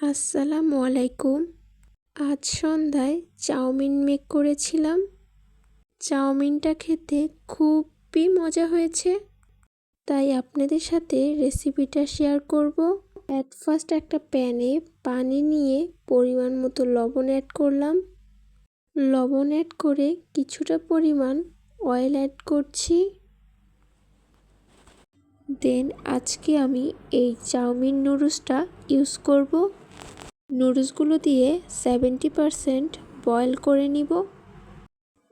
আসসালামু আলাইকুম। আজ সন্ধ্যায় চাউমিন মেক করেছিলাম। চাউমিনটা খেতে খুবই মজা হয়েছে। তাই আপনাদের সাথে রেসিপিটা শেয়ার করব। অ্যাট ফার্স্ট একটা প্যানে পানি নিয়ে পরিমাণ মতো লবণ অ্যাড করলাম। লবণ অ্যাড করে কিছুটা পরিমাণ অয়েল অ্যাড করছি। দেন আজকে আমি এই চাউমিন নুডলসটা ইউজ করব। নুডলসগুলো দিয়ে সেভেন্টি পারসেন্ট বয়েল করে নিব।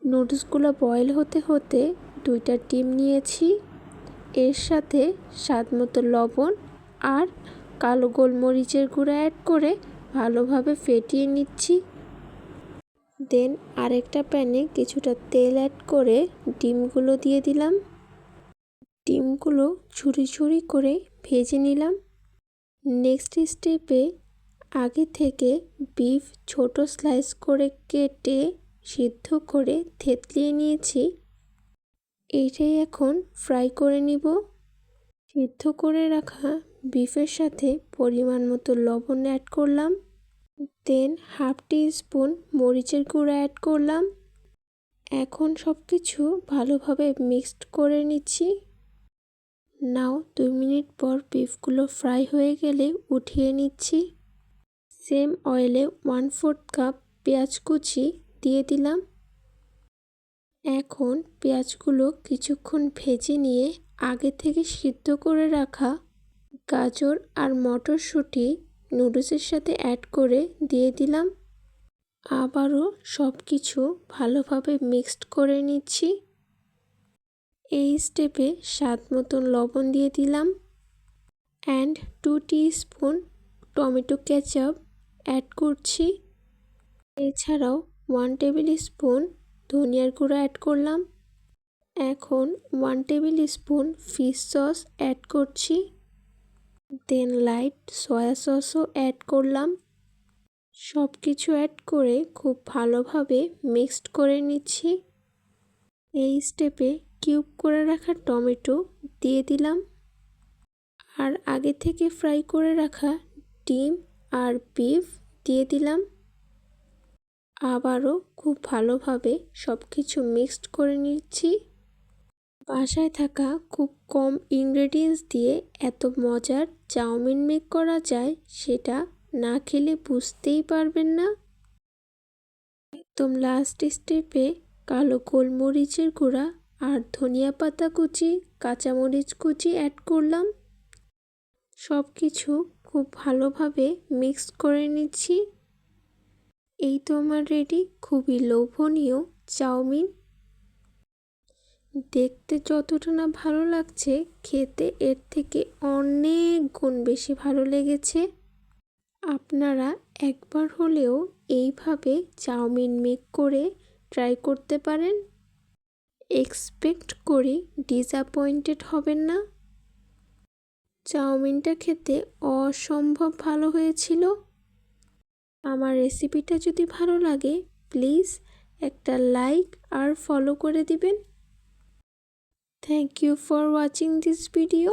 নুডলসগুলো বয়েল হতে হতে দুইটা ডিম নিয়েছি। এর সাথে স্বাদ মতো লবণ আর কালো গোলমরিচের গুঁড়া অ্যাড করে ভালোভাবে ফেটিয়ে নিচ্ছি। দেন আরেকটা প্যানে কিছুটা তেল অ্যাড করে ডিমগুলো দিয়ে দিলাম। ডিমগুলো ছুরি ছুরি করে ভেজে নিলাম। নেক্সট স্টেপে আগে থেকে বিফ ছোট স্লাইস করে কেটে সিদ্ধ করে থেতলিয়ে নিয়েছি। এইটাই এখন ফ্রাই করে নিব। সিদ্ধ করে রাখা বিফের সাথে পরিমাণ মতো লবণ অ্যাড করলাম। দেন হাফ টি স্পুন মরিচের গুঁড়া অ্যাড করলাম। এখন সব কিছু ভালোভাবে মিক্সড করে নিচ্ছি। নাও দুই মিনিট পর বিফগুলো ফ্রাই হয়ে গেলে উঠিয়ে নিচ্ছি। সেম অয়েলে ওয়ান ফোর্থ কাপ পেঁয়াজ কুচি দিয়ে দিলাম। এখন পেঁয়াজগুলো কিছুক্ষণ ভেজে নিয়ে আগে থেকে সিদ্ধ করে রাখা গাজর আর মটরশুঁটি নুডলসের সাথে অ্যাড করে দিয়ে দিলাম। আবারও সব কিছু ভালোভাবে মিক্সড করে নিচ্ছি। এই স্টেপে স্বাদ মতন লবণ দিয়ে দিলাম। And two spoon tomato ketchup add করছি। এছাড়াও ওয়ান টেবিল স্পুন ধনিয়ার গুঁড়ো অ্যাড করলাম। এখন one table spoon fish sauce add করছি। দেন লাইট সয়া সসও অ্যাড করলাম। সব কিছু অ্যাড করে খুব ভালোভাবে মিক্সড করে নিচ্ছি। এই স্টেপে কিউব করে রাখা টমেটো দিয়ে দিলাম। আর আগে থেকে ফ্রাই করে রাখা ডিম আর বিফ দিয়ে দিলাম। আবারও খুব ভালোভাবে সব কিছু মিক্সড করে নিচ্ছি। বাসায় থাকা খুব কম ইনগ্রেডিয়েন্টস দিয়ে এত মজার চাউমিন মেক করা যায়, সেটা না খেলে বুঝতেই পারবেন না। একদম লাস্ট স্টেপে কালো গোলমরিচের গুঁড়া আর ধনিয়া পাতা কুচি, কাঁচামরিচ কুচি অ্যাড করলাম। সব কিছু খুব ভালোভাবে মিক্স করে নিচ্ছি। এই তো আমার রেডি খুবই লোভনীয় চাউমিন। দেখতে যতটা না ভালো লাগছে, খেতে এর থেকে অনেক গুণ বেশি ভালো লেগেছে। আপনারা একবার হলেও এইভাবে চাউমিন মেক করে ট্রাই করতে পারেন। এক্সপেক্ট করি ডিসঅ্যাপয়েন্টেড হবেন না। চাউমিনটা খেতে অসম্ভব ভালো হয়েছিল? আমার রেসিপিটা যদি ভালো লাগে, প্লিজ একটা লাইক আর ফলো করে দিবেন। Thank you for watching this video